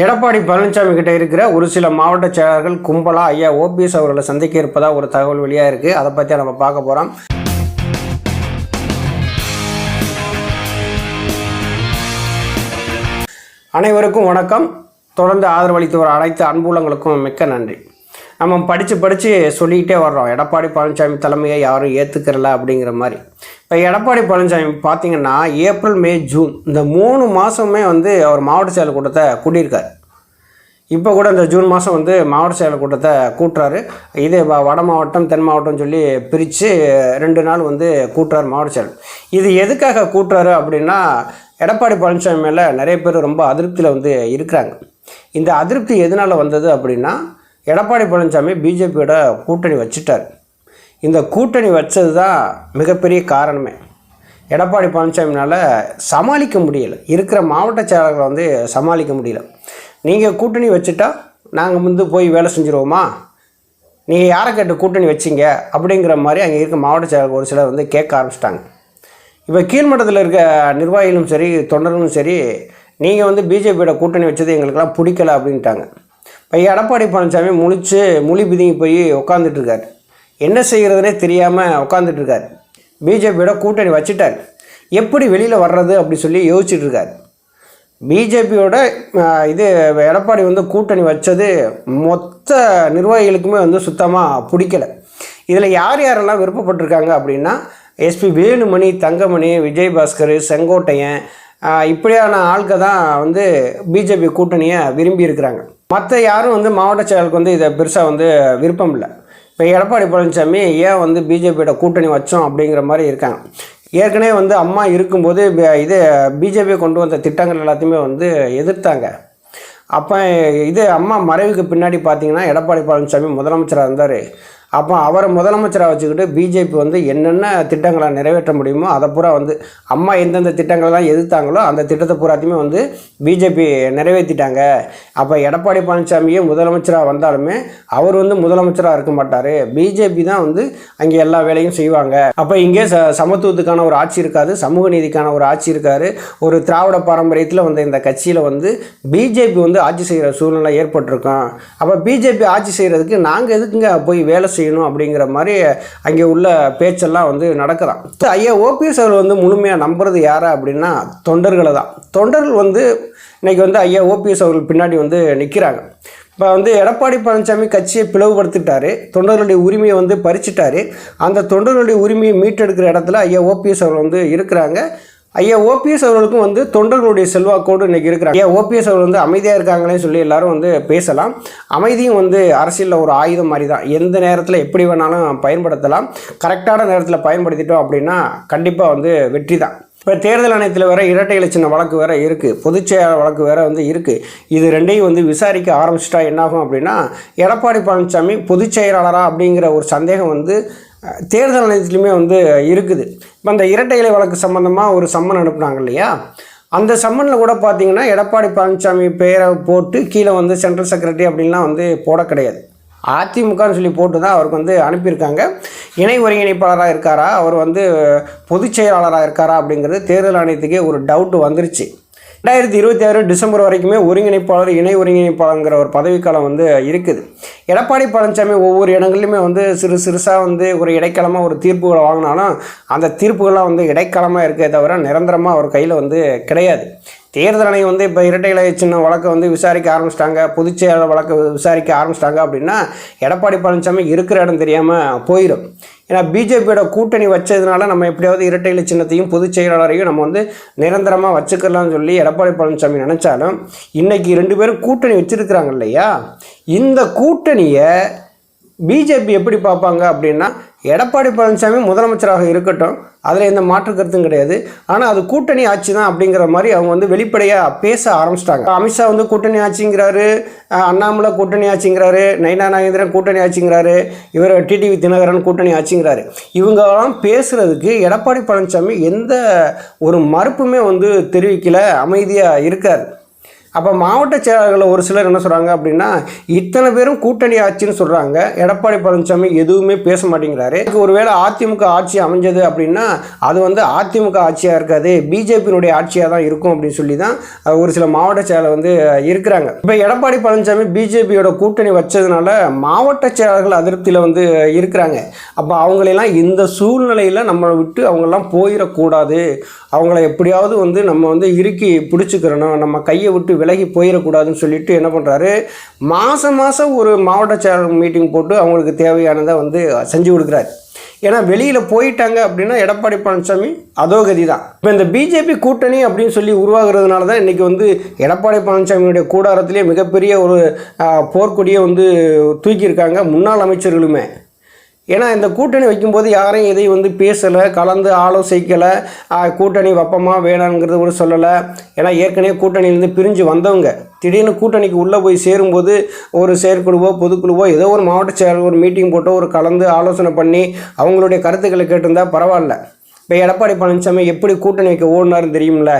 எடப்பாடி பழனிசாமி கிட்ட இருக்கிற ஒரு சில மாவட்ட செயலாளர்கள் கும்பலா ஐயா ஓபிஎஸ் அவர்களை சந்திக்க இருப்பதா ஒரு தகவல் வெளியாக இருக்குது அதை பற்றி நம்ம பார்க்க போகிறோம் அனைவருக்கும் வணக்கம். தொடர்ந்து ஆதரவளித்து வர அனைத்து அன்புலங்களுக்கும் மிக்க நன்றி. நம்ம படித்து படித்து சொல்லிக்கிட்டே வர்றோம். எடப்பாடி பழனிசாமி தலைமையை யாரும் ஏற்றுக்கிறல அப்படிங்கிற மாதிரி. இப்போ எடப்பாடி பழனிசாமி பார்த்தீங்கன்னா ஏப்ரல் மே ஜூன் இந்த மூணு மாதமே வந்து அவர் மாவட்ட செயலர் கூட்டத்தை கூட்டியிருக்கார். இப்போ கூட இந்த ஜூன் மாதம் வந்து மாவட்ட செயல் கூட்டத்தை கூட்டுறாரு. இது வட மாவட்டம் தென் மாவட்டம் சொல்லி பிரித்து ரெண்டு நாள் வந்து கூட்டுறாரு மாவட்ட செயல் இது எதுக்காக கூட்டுறாரு அப்படின்னா எடப்பாடி பழனிசாமி மேலே நிறைய பேர் ரொம்ப அதிருப்தியில் வந்து இருக்கிறாங்க. இந்த அதிருப்தி எதனால் வந்தது அப்படின்னா எடப்பாடி பழனிசாமி பிஜேபியோட கூட்டணி வச்சுட்டார். இந்த கூட்டணி வச்சது தான் மிகப்பெரிய காரணமே. எடப்பாடி பழனிசாமினால் சமாளிக்க முடியல. இருக்கிற மாவட்ட செயலாளர்களை வந்து சமாளிக்க முடியல. நீங்கள் கூட்டணி வச்சுட்டா நாங்கள் வந்து போய் வேலை செஞ்சுருவோமா? நீங்கள் யாரை கேட்டு கூட்டணி வச்சீங்க? அப்படிங்கிற மாதிரி அங்கே இருக்க மாவட்ட செயலாளர் ஒரு சிலர் வந்து கேட்க ஆரம்பிச்சிட்டாங்க. இப்போ கீழ்மட்டத்தில் இருக்க நிர்வாகிகளும் சரி தொண்டர்களும் சரி நீங்கள் வந்து பிஜேபியோட கூட்டணி வச்சது எங்களுக்கெல்லாம் பிடிக்கல அப்படின்ட்டாங்க. இப்போ எடப்பாடி பழனிசாமி முழிச்சு முழி பிதுங்கி போய் உட்காந்துட்டு இருக்காரு. என்ன செய்கிறதுனே தெரியாமல் உட்காந்துட்டு இருக்கார் பிஜேபியோட கூட்டணி வச்சுட்டார். எப்படி வெளியில் வர்றது அப்படி சொல்லி யோசிச்சுட்டு இருக்கார் பிஜேபியோட இது எடப்பாடி வந்து கூட்டணி வச்சது மொத்த நிர்வாகிகளுக்குமே வந்து சுத்தமாக பிடிக்கல. இதில் யார் யாரெல்லாம் விருப்பப்பட்டிருக்காங்க அப்படின்னா எஸ்பி வேலுமணி தங்கமணி விஜயபாஸ்கர் செங்கோட்டையன் இப்படியான ஆள்க தான் வந்து பிஜேபி கூட்டணியை விரும்பி இருக்கிறாங்க மற்ற யாரும் வந்து மாவட்ட செயலுக்கு வந்து இதை பெருசாக வந்து விருப்பம் இல்லை. இப்போ எடப்பாடி பழனிசாமி ஏன் வந்து பிஜேபியோட கூட்டணி வச்சோம் அப்படிங்கிற மாதிரி இருக்காங்க. ஏற்கனவே வந்து அம்மா இருக்கும்போது இது பிஜேபி கொண்டு வந்த திட்டங்கள் எல்லாத்தையுமே வந்து எதிர்த்தாங்க. அப்போ இது அம்மா மறைவுக்கு பின்னாடி பார்த்தீங்கன்னா எடப்பாடி பழனிசாமி முதலமைச்சராக இருந்தார். அப்போ அவரை முதலமைச்சராக வச்சுக்கிட்டு பிஜேபி வந்து என்னென்ன திட்டங்களை நிறைவேற்ற முடியுமோ அதை பூரா வந்து அம்மா எந்தெந்த திட்டங்களெல்லாம் எதிர்த்தாங்களோ அந்த திட்டத்தை பூராத்தையுமே வந்து பிஜேபி நிறைவேற்றிட்டாங்க. அப்போ எடப்பாடி பழனிசாமியே முதலமைச்சராக வந்தாலுமே அவர் வந்து முதலமைச்சராக இருக்க மாட்டார். பிஜேபி தான் வந்து அங்கே எல்லா வேலையும் செய்வாங்க. அப்போ இங்கே ச சமத்துவத்துக்கான ஒரு ஆட்சி இருக்காது சமூக நீதிக்கான ஒரு ஆட்சி இருக்காரு. ஒரு திராவிட பாரம்பரியத்தில் வந்த இந்த கட்சியில் வந்து பிஜேபி வந்து ஆட்சி செய்கிற சூழ்நிலை ஏற்பட்டிருக்கும். அப்போ பிஜேபி ஆட்சி செய்கிறதுக்கு நாங்கள் எதுக்குங்க போய் வேலை செய்யணும் அப்படிங்கிற மாதிரி அங்கே உள்ள பேச்செல்லாம் வந்து நடக்குதான். ஐயா ஓபிஎஸ் அவர் வந்து முழுமையாக நம்புறது யாரை அப்படின்னா தொண்டர்களை தான். தொண்டர்கள் வந்து இன்னைக்கு வந்து ஐயா ஓபிஎஸ் அவர்கள் பின்னாடி வந்து நிற்கிறாங்க இப்போ வந்து எடப்பாடி பழனிசாமி கட்சியை பிளவுபடுத்திட்டாரு. தொண்டர்களுடைய உரிமையை வந்து பறிச்சிட்டாரு. அந்த தொண்டர்களுடைய உரிமையை மீட்டெடுக்கிற இடத்துல ஐயா ஓபிஎஸ் அவர்கள் வந்து இருக்கிறாங்க. ஐயா ஓபிஎஸ் அவர்களுக்கும் வந்து தொண்டர்களுடைய செல்வாக்கோடு இன்னைக்கு இருக்கிறாங்க. ஐயா ஓபிஎஸ் அவர் வந்து அமைதியாக இருக்காங்களே சொல்லி எல்லாரும் வந்து பேசலாம். அமைதியும் வந்து அரசியலில் ஒரு ஆயுதம் மாதிரி தான் எந்த நேரத்தில் எப்படி வேணாலும் பயன்படுத்தலாம். கரெக்டான நேரத்தில் பயன்படுத்திட்டோம் அப்படின்னா கண்டிப்பாக வந்து வெற்றி தான். இப்போ தேர்தல் ஆணையத்தில் வேறு இரட்டை இலச்சின வழக்கு வேறு இருக்குது பொதுச்செயலாளர் வழக்கு வேறு வந்து இருக்குது இது ரெண்டையும் வந்து விசாரிக்க ஆரம்பிச்சிட்டா என்னாகும் அப்படின்னா எடப்பாடி பழனிசாமி பொதுச்செயலாளராக அப்படிங்கிற ஒரு சந்தேகம் வந்து தேர்தல் ஆணையத்துலேயுமே வந்து இருக்குது. இப்போ அந்த இரட்டை இலை வழக்கு சம்மந்தமாக ஒரு சம்மன் அனுப்புனாங்க இல்லையா? அந்த சம்மனில் கூட பார்த்தீங்கன்னா எடப்பாடி பழனிசாமி பெயரை போட்டு கீழே வந்து சென்ட்ரல் செக்ரட்டரி அப்படின்லாம் வந்து போட கிடையாது. அதிமுகன்னு சொல்லி போட்டு தான் அவருக்கு வந்து அனுப்பியிருக்காங்க. இணை ஒருங்கிணைப்பாளராக இருக்காரா? அவர் வந்து பொதுச் செயலாளராக இருக்காரா அப்படிங்கிறது தேர்தல் ஆணையத்துக்கே ஒரு டவுட் வந்துருச்சு. ரெண்டாயிரத்தி இருபத்தி ஆறு டிசம்பர் வரைக்குமே ஒருங்கிணைப்பாளர் இணை ஒருங்கிணைப்பாளருங்கிற ஒரு பதவிக்காலம் வந்து இருக்குது. எடப்பாடி பழனிசாமி ஒவ்வொரு இடங்கள்லையுமே வந்து சிறு சிறுசாக வந்து ஒரு இடைக்காலமாக ஒரு தீர்ப்புகளை வாங்கினாலும் அந்த தீர்ப்புகள்லாம் வந்து இடைக்காலமாக இருக்கே தவிர நிரந்தரமாக அவர் கையில் வந்து கிடையாது. தேர்தல் ஆணையம் வந்து இப்போ இரட்டை இலை சின்ன வழக்கை வந்து விசாரிக்க ஆரம்பிச்சிட்டாங்க. பொதுச்செயலாளர் வழக்கை விசாரிக்க ஆரம்பிச்சிட்டாங்க அப்படின்னா எடப்பாடி பழனிசாமி இருக்கிற இடம் தெரியாமல் போயிடும் ஏன்னா பிஜேபியோட கூட்டணி வச்சதுனால நம்ம எப்படியாவது இரட்டை இலை சின்னத்தையும் பொதுச் செயலாளரையும் நம்ம வந்து நிரந்தரமாக வச்சுக்கலாம்னு சொல்லி எடப்பாடி பழனிசாமி நினச்சாலும் இன்றைக்கி ரெண்டு பேரும் கூட்டணி வச்சிருக்கிறாங்க இல்லையா? இந்த கூட்டணியை பிஜேபி எப்படி பார்ப்பாங்க அப்படின்னா எடப்பாடி பழனிசாமி முதலமைச்சராக இருக்கட்டும். அதில் எந்த மாற்று கருத்தும் கிடையாது. ஆனால் அது கூட்டணி ஆட்சி தான் அப்படிங்கிற மாதிரி அவங்க வந்து வெளிப்படையாக பேச ஆரம்பிச்சிட்டாங்க. அமித்ஷா வந்து கூட்டணி ஆட்சிங்கிறாரு அண்ணாமலை கூட்டணி ஆட்சிங்கிறாரு நைனா நாகேந்திரன் கூட்டணி ஆட்சிங்கிறாரு இவர் டிடிவி தினகரன் கூட்டணி ஆட்சிங்கிறாரு. இவங்கெல்லாம் பேசுகிறதுக்கு எடப்பாடி பழனிசாமி எந்த ஒரு மறுப்புமே வந்து தெரிவிக்கல அமைதியாக இருக்கார். அப்போ மாவட்ட செயலாளர்கள் ஒரு சிலர் என்ன சொல்கிறாங்க அப்படின்னா இத்தனை பேரும் கூட்டணி ஆட்சின்னு சொல்கிறாங்க எடப்பாடி பழனிசாமி எதுவுமே பேச மாட்டேங்கிறாரு. இதுக்கு ஒருவேளை அதிமுக ஆட்சி அமைஞ்சது அப்படின்னா அது வந்து அதிமுக ஆட்சியாக இருக்காது பிஜேபியினுடைய ஆட்சியாக தான் இருக்கும் அப்படின்னு சொல்லி தான் ஒரு சில மாவட்ட செயலர் வந்து இருக்கிறாங்க. இப்போ எடப்பாடி பழனிசாமி பிஜேபியோட கூட்டணி வச்சதுனால மாவட்ட செயலாளர்கள் அதிருப்தியில் வந்து இருக்கிறாங்க. அப்போ அவங்களெல்லாம் இந்த சூழ்நிலையில் நம்மளை விட்டு அவங்கெல்லாம் போயிடக்கூடாது. அவங்கள எப்படியாவது வந்து நம்ம வந்து இறுக்கி பிடிச்சிக்கிறணும். நம்ம கையை விட்டு விலகி போயிடக்கூடாதுன்னு சொல்லிட்டு என்ன பண்ணுறாரு மாதம் மாதம் ஒரு மாவட்ட செயலர் மீட்டிங் போட்டு அவங்களுக்கு தேவையானதை வந்து செஞ்சு கொடுக்குறாரு. ஏன்னா வெளியில் போயிட்டாங்க அப்படின்னா எடப்பாடி பழனிசாமி அதோகதி தான். இப்போ இந்த பிஜேபி கூட்டணி அப்படின்னு சொல்லி உருவாகிறதுனால தான் இன்றைக்கி வந்து எடப்பாடி பழனிசாமியுடைய கூடாரத்திலே மிகப்பெரிய ஒரு போர்க்கொடியை வந்து தூக்கியிருக்காங்க முன்னாள் அமைச்சர்களுமே. ஏன்னா இந்த கூட்டணி வைக்கும்போது யாரையும் எதையும் வந்து பேசலை கலந்து ஆலோசிக்கலை கூட்டணி வைப்போமா வேணாங்கிறது கூட சொல்லலை. ஏன்னா ஏற்கனவே கூட்டணியிலேருந்து பிரிஞ்சு வந்தவங்க திடீர்னு கூட்டணிக்கு உள்ளே போய் சேரும்போது ஒரு செயற்குழுவோ பொதுக்குழுவோ ஏதோ ஒரு மாவட்ட செயலர் ஒரு மீட்டிங் போட்டு ஒரு கலந்து ஆலோசனை பண்ணி அவங்களுடைய கருத்துக்களை கேட்டிருந்தால் பரவாயில்ல. இப்போ எடப்பாடி பழனிசாமி எப்படி கூட்டணி வைக்க ஓடினாருன்னு தெரியும்ல?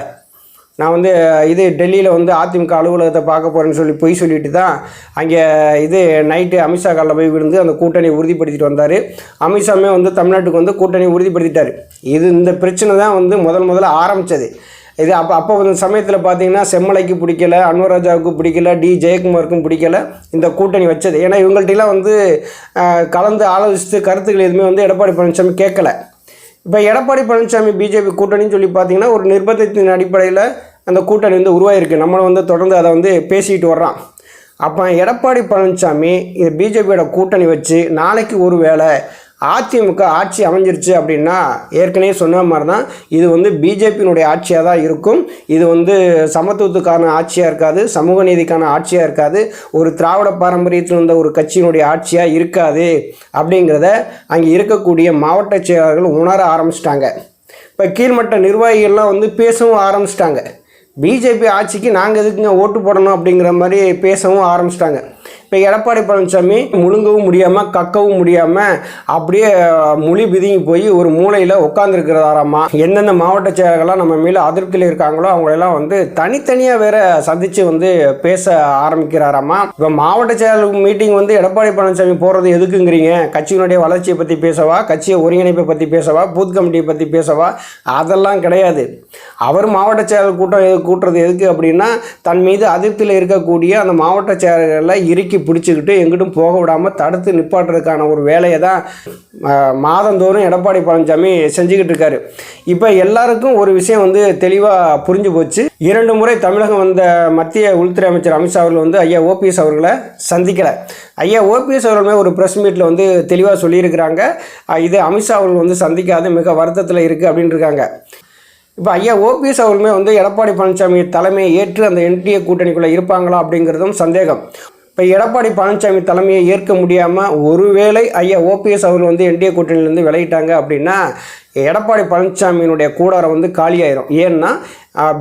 நான் வந்து இது டெல்லியில் வந்து அதிமுக அலுவலகத்தை பார்க்க போகிறேன்னு சொல்லி பொய் சொல்லிட்டு தான் அங்கே இது நைட்டு அமித்ஷா காலில் போய் விழுந்து அந்த கூட்டணியை உறுதிப்படுத்திட்டு வந்தார். அமித்ஷாமே வந்து தமிழ்நாட்டுக்கு வந்து கூட்டணியை உறுதிப்படுத்திட்டார். இது இந்த பிரச்சனை தான் வந்து முதல் முதல்ல ஆரம்பித்தது இது அப்போ அப்போ வந்து சமயத்தில் பார்த்தீங்கன்னா செம்மலைக்கு பிடிக்கல அன்வராஜாவுக்கு பிடிக்கல டி ஜெயக்குமாருக்கும் பிடிக்கல இந்த கூட்டணி வச்சது. ஏன்னா இவங்கள்ட்டலாம் வந்து கலந்து ஆலோசித்து கருத்துக்கள் எதுவுமே வந்து எடப்பாடி பழனிசாமி கேட்கல. இப்போ எடப்பாடி பழனிசாமி பிஜேபி கூட்டணின்னு சொல்லி பார்த்தீங்கன்னா ஒரு நிர்பந்தத்தின் அடிப்படையில் அந்த கூட்டணி வந்து உருவாயிருக்கு. நம்மளை வந்து தொடர்ந்து அதை வந்து பேசிக்கிட்டு வர்றான். அப்போ எடப்பாடி பழனிசாமி இது பிஜேபியோட கூட்டணி வச்சு நாளைக்கு ஒரு வேளை அதிமுக ஆட்சி அமைஞ்சிருச்சு அப்படின்னா ஏற்கனவே சொன்ன மாதிரி தான் இது வந்து பிஜேபியினுடைய ஆட்சியாக தான் இருக்கும். இது வந்து சமத்துவத்துக்கான ஆட்சியாக இருக்காது சமூக நீதிக்கான ஆட்சியாக இருக்காது ஒரு திராவிட பாரம்பரியத்தில் இருந்த ஒரு கட்சியினுடைய ஆட்சியாக இருக்காது அப்படிங்கிறத அங்கே இருக்கக்கூடிய மாவட்ட செயலாளர்கள் உணர ஆரம்பிச்சிட்டாங்க. இப்போ கீழ்மட்ட நிர்வாகிகள்லாம் வந்து பேசவும் ஆரம்பிச்சிட்டாங்க. பிஜேபி ஆட்சிக்கு நாங்கள் எதுக்குங்க ஓட்டு போடணும் அப்படிங்கிற மாதிரி பேசவும் ஆரம்பிச்சிட்டாங்க. இப்போ எடப்பாடி பழனிசாமி முழுங்கவும் முடியாமல் கக்கவும் முடியாமல் அப்படியே மொழி பிதுங்கி போய் ஒரு மூலையில் உட்காந்துருக்கிறதாராமா எந்தெந்த மாவட்ட செயலர்கள்லாம் நம்ம மேலே அதிருப்தியில் இருக்காங்களோ அவங்களெல்லாம் வந்து தனித்தனியாக வேற சந்தித்து வந்து பேச ஆரம்பிக்கிறாராமா? இப்போ மாவட்ட செயலர் மீட்டிங் வந்து எடப்பாடி பழனிசாமி போகிறது எதுக்குங்கிறீங்க? கட்சியினுடைய வளர்ச்சியை பற்றி பேசவா? கட்சியை ஒருங்கிணைப்பை பற்றி பேசவா? பூத் கமிட்டியை பற்றி பேசவா? அதெல்லாம் கிடையாது. அவர் மாவட்ட செயலர் கூட்டம் கூட்டுறது எதுக்கு அப்படின்னா தன் மீது அதிருப்தியில் இருக்கக்கூடிய அந்த மாவட்ட செயலர்களை இறுக்கி பிடிச்சிக்கிட்டு எங்கிட்டும் போக விடாமல் தடுத்து நிப்பாட்டுறதுக்கான ஒரு வேலையை தான் மாதந்தோறும் எடப்பாடி பழனிசாமி செஞ்சுக்கிட்டு இருக்காரு. இப்போ எல்லாருக்கும் ஒரு விஷயம் வந்து தெளிவாக புரிஞ்சு போச்சு. இரண்டு முறை தமிழகம் வந்த மத்திய உள்துறை அமைச்சர் அமித்ஷா அவர்கள் வந்து ஐயா ஓபிஎஸ் அவர்களை சந்திக்கலை. ஐயா ஓபிஎஸ் அவர்களுமே ஒரு ப்ரெஸ் மீட்டில் வந்து தெளிவாக சொல்லியிருக்கிறாங்க. இது அமித்ஷா அவர்கள் வந்து சந்திக்காத மிக வருத்தத்தில் இருக்குது அப்படின்னு இருக்காங்க. இப்போ ஐயா ஓபிஎஸ் அவர்களுமே வந்து எடப்பாடி பழனிசாமி தலைமையை ஏற்று அந்த என்டிஏ கூட்டணிக்குள்ளே இருப்பாங்களா அப்படிங்கிறதும் சந்தேகம். இப்போ எடப்பாடி பழனிசாமி தலைமையை ஏற்க முடியாமல் ஒருவேளை ஐயா ஓபிஎஸ் அவர்கள் வந்து என்டிஏ கூட்டணியிலேருந்து விளையிட்டாங்க அப்படின்னா எடப்பாடி பழனிசாமியினுடைய கூடாரம் வந்து காலியாயிரும். ஏன்னா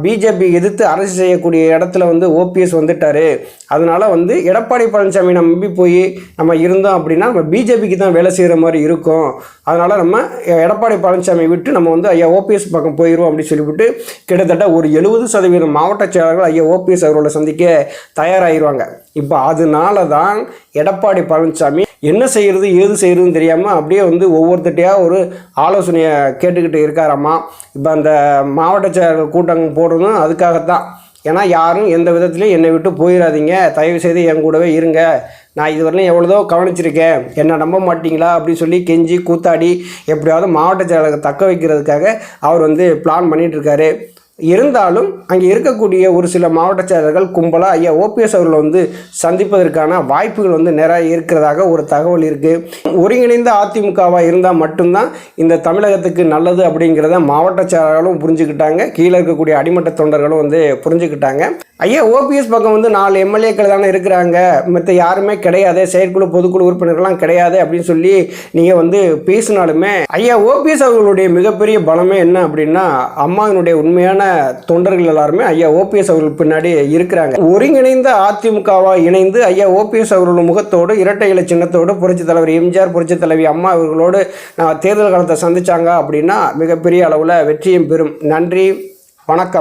பிஜேபி எதிர்த்து அரசு செய்யக்கூடிய இடத்துல வந்து ஓபிஎஸ் வந்துட்டார். அதனால வந்து எடப்பாடி பழனிசாமி நம்பி போய் நம்ம இருந்தோம் அப்படின்னா நம்ம பிஜேபிக்கு தான் வேலை செய்கிற மாதிரி இருக்கும். அதனால் நம்ம எடப்பாடி பழனிசாமி விட்டு நம்ம வந்து ஐயா ஓபிஎஸ் பக்கம் போயிடுவோம் அப்படின்னு சொல்லிவிட்டு கிட்டத்தட்ட ஒரு எழுபது சதவீதம் மாவட்ட செயலாளர்கள் ஐயா ஓபிஎஸ் அவர்களை சந்திக்க தயாராகிடுவாங்க இப்போ அதனால தான் எடப்பாடி பழனிசாமி என்ன செய்கிறது ஏது செய்கிறதுன்னு தெரியாமல் அப்படியே வந்து ஒவ்வொருத்தட்டையாக ஒரு ஆலோசனையை கேட்டுக்கிட்டு இருக்காராம்மா. இப்போ அந்த மாவட்ட செயலர்கள் கூட்டம் போடுறதும் அதுக்காகத்தான். ஏன்னா யாரும் எந்த விதத்துலையும் என்னை விட்டு போயிடாதீங்க தயவு செய்து என் கூடவே இருங்க. நான் இதுவரையிலும் எவ்வளோதோ கவனிச்சிருக்கேன். என்ன நம்ப மாட்டீங்களா? அப்படின்னு சொல்லி கெஞ்சி கூத்தாடி எப்படியாவது மாவட்ட செயலரை தக்க வைக்கிறதுக்காக அவர் வந்து பிளான் பண்ணிகிட்ருக்காரு இருந்தாலும் அங்கே இருக்கக்கூடிய ஒரு சில மாவட்ட செயலர்கள் கும்பலாக ஐயா ஓபிஎஸ் அவர்களை வந்து சந்திப்பதற்கான வாய்ப்புகள் வந்து நிறைய இருக்கிறதாக ஒரு தகவல் இருக்குது ஒருங்கிணைந்த அதிமுகவாக இருந்தால் மட்டும்தான் இந்த தமிழகத்துக்கு நல்லது அப்படிங்கிறத மாவட்ட செயலர்களும் புரிஞ்சுக்கிட்டாங்க. கீழே இருக்கக்கூடிய அடிமட்ட தொண்டர்களும் வந்து புரிஞ்சுக்கிட்டாங்க. ஐயா ஓபிஎஸ் பக்கம் வந்து நாலு எம்எல்ஏக்கள் தானே இருக்கிறாங்க. மற்ற யாருமே கிடையாது. செயற்குழு பொதுக்குழு உறுப்பினர்கள்லாம் கிடையாது அப்படின்னு சொல்லி நீங்கள் வந்து பேசினாலுமே ஐயா ஓபிஎஸ் அவர்களுடைய மிகப்பெரிய பலமே என்ன அப்படின்னா அம்மாவினுடைய உண்மையான தொண்டர்கள் எல்லாருமே ஐயா ஓபிஎஸ் அவர்கள் பின்னாடி இருக்கிறாங்க. ஒருங்கிணைந்த அதிமுகவா இணைந்து ஐயா ஓபிஎஸ் அவர்கள் முகத்தோடு இரட்டை இலை சின்னத்தோடு புரட்சி தலைவர் எம்ஜிஆர் புரட்சி தலைவி அம்மா அவர்களோடு நான் தேர்தல் காலத்தை சந்திச்சாங்க அப்படின்னா மிகப்பெரிய அளவில் வெற்றியும் பெறும். நன்றி வணக்கம்.